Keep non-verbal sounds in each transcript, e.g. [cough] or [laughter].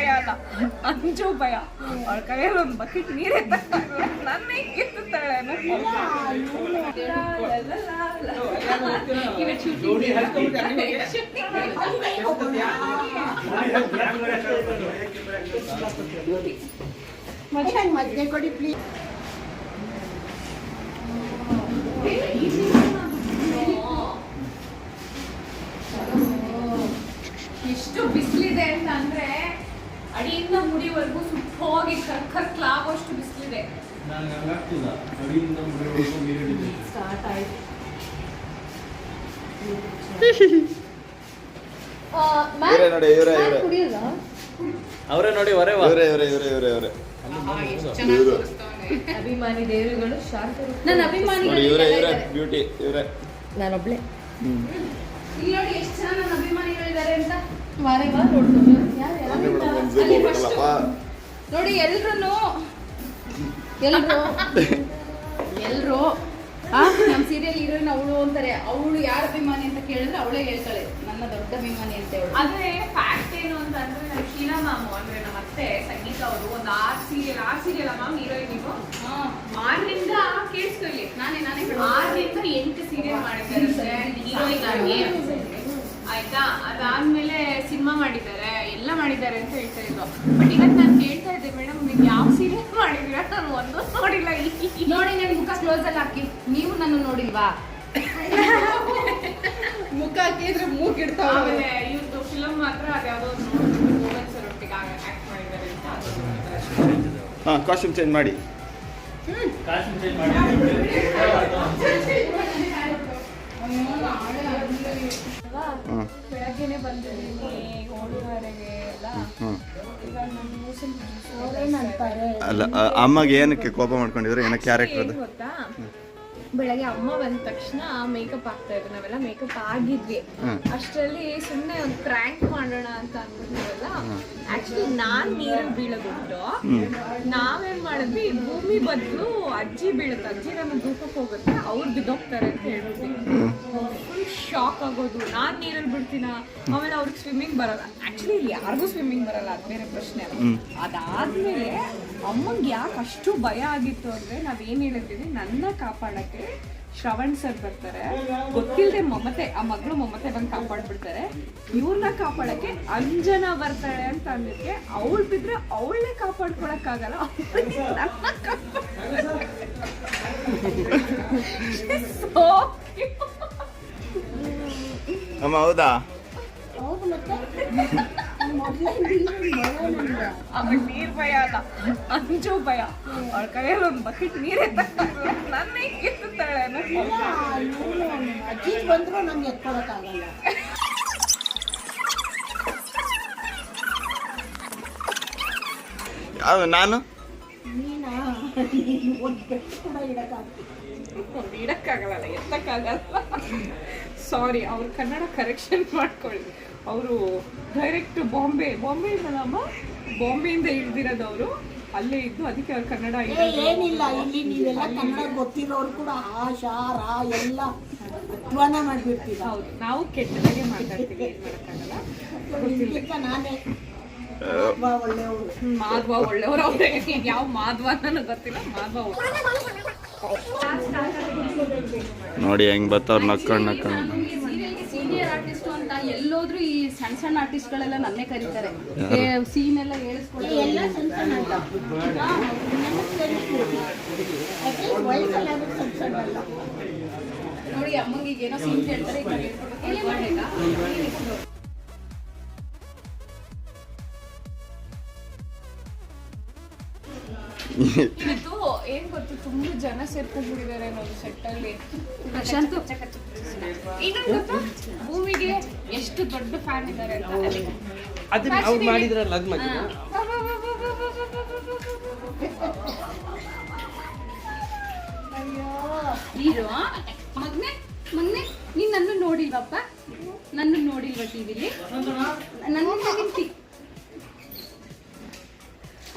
ಭಯ ಅಲ್ಲ. ಅಂಜು ಭಯ. ಅವಳ ಕೈಯಲ್ಲಿ ಒಂದು ಬಕೆಟ್ ನೀರೇ ನನ್ನ ಎತ್ತುತ್ತಾಳೆ ಮಧ್ಯೆ ಕೊಡಿ ಪ್ಲೀಸ್ ಎಷ್ಟು ಬಿಸಿಲಿದೆ ಅಂತ ಅಂದ್ರೆ ಅಡಿಯಿಂದ ಮುಡಿವರೆಗೂ ಸುಟ್ಟು ಹೋಗಿ ಕರ್ಕರ್ಕ್ಲ ಆಗೋಷ್ಟು ಬಿಸಿಲಿದೆ. ನನಗೆ ಹಂಗಾಗ್ತಿಲ್ಲ ಅಡಿಯಿಂದ ಮುಡಿವರೆಗೂ ನೀರು ಹಿಡಿತೈತೆ ಸ್ಟಾರ್ಟ್ ಆಯ್ತು ಇವರೇ ನೋಡಿ ಇವರೇ ಇವರೇ. ಅವರೇ ನೋಡಿ ಹೊರೆ ಇವರೇ ಇವರೇ ಇವರೇ ಇವರೇ ಇವರೇ. ಇವರು. ಅಭಿಮಾನಿ ದೇವರುಗಳು ಶಾಂತ ನನ್ನ ಅಭಿಮಾನಿ ಇವರೇ ಇವರೇ ಬ್ಯೂಟಿ ಇವರೇ. ನಾನೊಬ್ಳೆ. ಹ್ಮ್. ಇಲ್ಲಿ ನೋಡಿ ಎಷ್ಟು ಜನ ನನ್ನ ಅಭಿಮಾನಿಗಳಿದ್ದಾರೆ ಅಂತ? ವಾರೇ ಬಾ ನೋಡ್ಕೊಂಡು ಝೂಮ್ ಹೋಗ್ಬೇಕಲ್ಲಪ್ಪ ನೋಡಿ ಎಲ್ರು ಎಲ್ರು? ಎಲ್ರು. ನಮ್ಮ ಸೀರಿಯಲ್ ಹೀರೋಯಿನ್ ಅವಳು ಅಂತಾರೆ ಅವಳು ಯಾರ ಅಭಿಮಾನಿ ಅಂತ ಕೇಳಿದ್ರೆ ಅವಳೇ ಹೇಳ್ತಾಳೆ ನನ್ನ ದೊಡ್ಡ ಅಭಿಮಾನಿ ಅಂತ ಹೇಳಿ. ಆದ್ರೆ ಫ್ಯಾಕ್ಟ್ ಏನು ಅಂತ ಅಂದ್ರೆ ನಮ್ಮ ಶೀಲಾ ಮ್ಯಾಮ್ ಅಂದ್ರೆ ನಮ್ಮ ಅತ್ತೆ ಸಂಗೀತ ಅವರು ಒಂದು our serial our serial ma'am heroine ನೀವು? ಆರರಿಂದ ಕೇಳಿಸ್ಕೊಳ್ಳಿ ನಾನೇ ನಾನೇ ಆರರಿಂದ ಎಂಟು ಸೀರಿಯಲ್ ಮಾಡಿದ್ದಾರೆ ಹೀರೋಯಿನ್ ಆಗಿ ಆಯ್ತಾ? ಅದಾದ್ಮೇಲೆ ಸಿನಿಮಾ ಮಾಡಿದ್ದಾರೆ ಎಲ್ಲ ಮಾಡಿದ್ದಾರೆ ಅಂತ ಹೇಳ್ತಾ ಇದ್ರು. ಬಟ್ ಇವತ್ತು ನಾನು ಕೇಳ್ತಾ ಮಾಡಿದ್ದೀರಾ ನಾನು ಒಂದು ನೋಡಿಲ್ಲ ನೋಡಿ ನನ್ನ ಮುಖ ಕ್ಲೋಸ್ ಅಲ್ಲಿ ಹಾಕಿ. ನೀವು ನನ್ನ ನೋಡಿಲ್ವಾ? ಮುಖ ಹಾಕಿದ್ರೆ ಮೂಗಿಡ್ತಾವ ಆಮೇಲೆ ಇವ್ರದ್ದು ಫಿಲಮ್ ಮಾತ್ರ ಅದ್ಯಾವುದೋ ಒಟ್ಟಿಗೆ ಆಕ್ಟ್ ಮಾಡಿದ್ದಾರೆ ಅಂತ ಅದು. ಹಾಂ ಕಾಸ್ಟ್ಯೂಮ್ ಚೇಂಜ್ ಮಾಡಿ. ಕಾಸ್ಟ್ಯೂಮ್ ಚೇಂಜ್ ಮಾಡಿ. ಅಲ್ಲ ಅಮ್ಮಗೆ ಏನಕ್ಕೆ ಕೋಪ ಮಾಡ್ಕೊಂಡಿದ್ರು? ಏನಕ್ಕೆ ಕ್ಯಾರೆಕ್ಟರ್ ಅದು? ಗೊತ್ತಾ? ಬೆಳಗ್ಗೆ ಅಮ್ಮ ಬಂದ ತಕ್ಷಣ ಮೇಕಪ್ ಆಗ್ತಾ ಇದ್ರು ನಾವೆಲ್ಲ ಮೇಕಪ್ ಆಗಿದ್ವಿ. ಅಷ್ಟರಲ್ಲಿ ಸುಮ್ಮನೆ ಒಂದು ಪ್ರ್ಯಾಂಕ್ ಮಾಡೋಣ ಅಂತ ಅನ್ಕೊಂಡಿದ್ವಲ್ಲ ಆಕ್ಚುಲಿ ನಾನ್ ನೀರಲ್ಲಿ ಬೀಳಬಿಟ್ಟು ನಾವೇನ್ ಮಾಡಿದ್ವಿ ಭೂಮಿ ಬದಲು ಅಜ್ಜಿ ಬೀಳುತ್ತೆ. ಅಜ್ಜಿ ನಮ್ಮ ಗ್ರೂಪಕ್ಕೆ ಹೋಗುತ್ತೆ ಅವ್ರು ಬಿದ್ದೋಗ್ತಾರೆ ಅಂತ ಫುಲ್ ಶಾಕ್ ಆಗೋದು. ನಾನ್ ನೀರಲ್ಲಿ ಬಿಡ್ತೀನ. ಆಮೇಲೆ ಅವ್ರಿಗೆ ಸ್ವಿಮ್ಮಿಂಗ್ ಬರಲ್ಲ. ಆಕ್ಚುಲಿ ಇಲ್ಲಿ ಯಾರಿಗೂ ಸ್ವಿಮ್ಮಿಂಗ್ ಬರಲ್ಲ. ಅದು ಬೇರೆ ಪ್ರಶ್ನೆ. ಅದಾದ್ಮೇಲೆ ಅಮ್ಮಂಗೆ ಯಾಕೆ ಅಷ್ಟು ಭಯ ಆಗಿತ್ತು ಅಂದ್ರೆ ನಾವೇನ್ ಹೇಳಿರ್ತೀವಿ? ನನ್ನ ಕಾಪಾಡಕ್ಕೆ ಶ್ರವಣ್ ಸರ್ ಬರ್ತಾರೆ. ಗೊತ್ತಿಲ್ಲದೆ ಮಮತೆ ಆ ಮಗಳು ಮಮತೆ ಬಂದು ಕಾಪಾಡ್ಬಿಡ್ತಾರೆ. ಇವ್ರನ್ನ ಕಾಪಾಡಕ್ಕೆ ಅಂಜನ ಬರ್ತಾಳೆ ಅಂತ ಅಂದಕ್ಕೆ ಅವಳು ಬಿದ್ರೆ ಅವಳನ್ನೇ ಕಾಪಾಡ್ಕೊಳಕ್ಕಾಗಲ್ಲ ಅವ್ಳ್ನೇ [laughs] ಅಮ್ಮ ಹೌದಾ? ಅವಳು ನೀರ್ ಭಯ ಅಲ್ಲ. ಅಂಜು ಭಯ. ಅವಳ ಕೈಯಲ್ಲಿ ಒಂದು ಬಕೆಟ್ ನೀರೇ ನನ್ನ ಎತ್ತುತ್ತಾಳೆ ಅಜ್ಜಿ ಬಂದ್ರು ನಮ್ಗೆ ನಾನು? ಇಡಕ್ಕಾಗಲ್ಲ ಎತ್ತಕ್ಕಾಗಲ್ಲ. ಸಾರಿ ಅವ್ರು ಕನ್ನಡ ಕರೆಕ್ಷನ್ [laughs] ಮಾಡ್ಕೊಳ್ಳಿ. ಅವರು ಡೈರೆಕ್ಟ್ ಬಾಂಬೆ ಬಾಂಬೆ ಇಂದಲಮ್ಮ ಬಾಂಬೆಯಿಂದ ಇಳ್ದಿರೋದು ಅವರು. ಅಲ್ಲೇ ಇದ್ದು ಅದಕ್ಕೆ ಅವ್ರು ಕನ್ನಡ ಏನಿಲ್ಲ ಇಲ್ಲಿ ನೀವೆಲ್ಲ ಕನ್ನಡ ಗೊತ್ತಿರೋರು ಕೂಡ ಆ ಶಾ ರಾ ಎಲ್ಲ ಅಧ್ವಾನ ಮಾಡಿಬಿಡ್ತೀವಿ ಹೌದು ನಾವು ಕೆಟ್ಟದಾಗೆ ಮಾತಾಡ್ತೀವಿ ಏನು ಮಾಡೋಕ್ಕಾಗಲ್ಲ. ನಾನೇ ತುಂಬಾ ಒಳ್ಳೆಯವರು. ಮಾಧ್ವ ಒಳ್ಳೆಯವರು ಅವ್ರೆ. ಯಾವ ಮಾಧ್ವ ನನಗೆ ಗೊತ್ತಿಲ್ಲ ಮಾಧ್ವ ನೋಡಿ ಹೆಂಗ್ ಬರ್ತಾವ್ರ ನಕ್ಕಂಡ್ ನಕ್ಕಂಡ್. ಸೀನಿಯರ್ ಆರ್ಟಿಸ್ಟ್ ಅಂತ ಎಲ್ಲೋದ್ರೂ ಈ ಸಣ್ಣ ಸಣ್ಣ ಆರ್ಟಿಸ್ಟ್ ಗಳೆಲ್ಲ ನನ್ನೇ ಕರೀತಾರೆ? ಸೀನ್ ಎಲ್ಲ ಹೇಳಿಸ್ಕೊಂಡು ಎಲ್ಲ ಸಣ್ಣ ಸಣ್ಣ ನೋಡಿ ಅಮ್ಮಂಗಿಗೆ ಏನೋ ಸೀನ್ ಕೇಳ್ತಾರೆ ಇದು ಏನ್ ಗೊತ್ತು ತುಂಬಾ ಜನ ಸೇರ್ಕೊಂಡ್ಬಿಟ್ಟಿದ್ದಾರೆ ನಮ್ಮ ಸೆಟ್ ಅಲ್ಲಿ. ಪ್ರಶಾಂತ್. ಇನ್ನೊಂದು ಗೊತ್ತಾ? ಭೂಮಿಗೆ ಎಷ್ಟು ದೊಡ್ಡ ಫ್ಯಾನ್ ಇದ್ದಾರೆ ಅಂತ. ಅದನ್ನ ಅದು ಅವ್ರು ಮಾಡಿದ್ರಲ್ಲ ಅದು ಮಧ್ಯ ಹೀರೋ ಮಗ್ನೆ ಮಗ್ನೆ ನೀನ್ ನನ್ನ ನೋಡಿಲ್ವಪ್ಪ? ನನ್ನ ನೋಡಿಲ್ವ ಟಿವಿಲಿ ನನ್ನ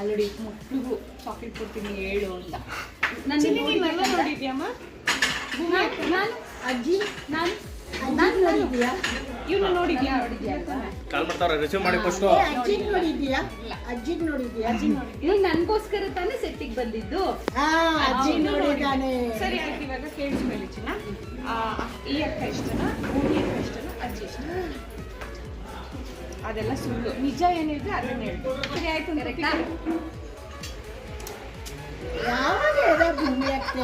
ಅಲ್ಲೋಡಿ ಮಕ್ಳಿಗೂ ಚಾಕ್ಲೇಟ್ ಕೊಡ್ತೀನಿ ಹೇಳು ಅಂತ. ನೋಡಿದ್ಯಾಮ್ಮ? ನಾನು ಅಜ್ಜಿ ನಾನು ನಾನು ನೋಡಿದ್ಯಾ? ಇವ್ನು ನೋಡಿದ್ಯಾ? ಕಾಲ್ ಮಾಡ್ತಾವ್ರೆ ರಿಸೀವ್ ಮಾಡಿ ಅಜ್ಜಿ ನೋಡಿದ್ಯಾ? ನೋಡಿದ್ಯಾ? ನೀನ್ ನನ್ಗೋಸ್ಕರ ತಾನೇ ಸೆಟ್ಟಿಗೆ ಬಂದಿದ್ದು. ಹಾ ಅಜ್ಜಿ ನೋಡಿದ್ದಾನೆ. ಸರಿ ಆಯ್ತು ಇವಾಗ ಕೇಳಿಸ್ಕೊಳ್ಳಿ ಚಿನ್ನ. ಆ, ಈ ಅಕ್ಕ ಇಷ್ಟನಾ ಭೂಮಿ ಅಕ್ಕ ಇಷ್ಟನಾ ಅಜ್ಜಿ ಇಷ್ಟ ಅದೆಲ್ಲ ಸುಳ್ಳು. ನಿಜ ಏನಿದೆ ಅದನ್ನ ಹೇಳಿ. ಸರಿ ಆಯ್ತು ಯಾವಾಗ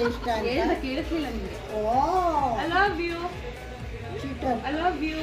ಇಷ್ಟ ಹೇಳ್ದ ಅಂತ ಕೇಳಿಸ್ಲಿಲ್ಲ ನಿಮ್ಗೆ. ಓ. I love you I love you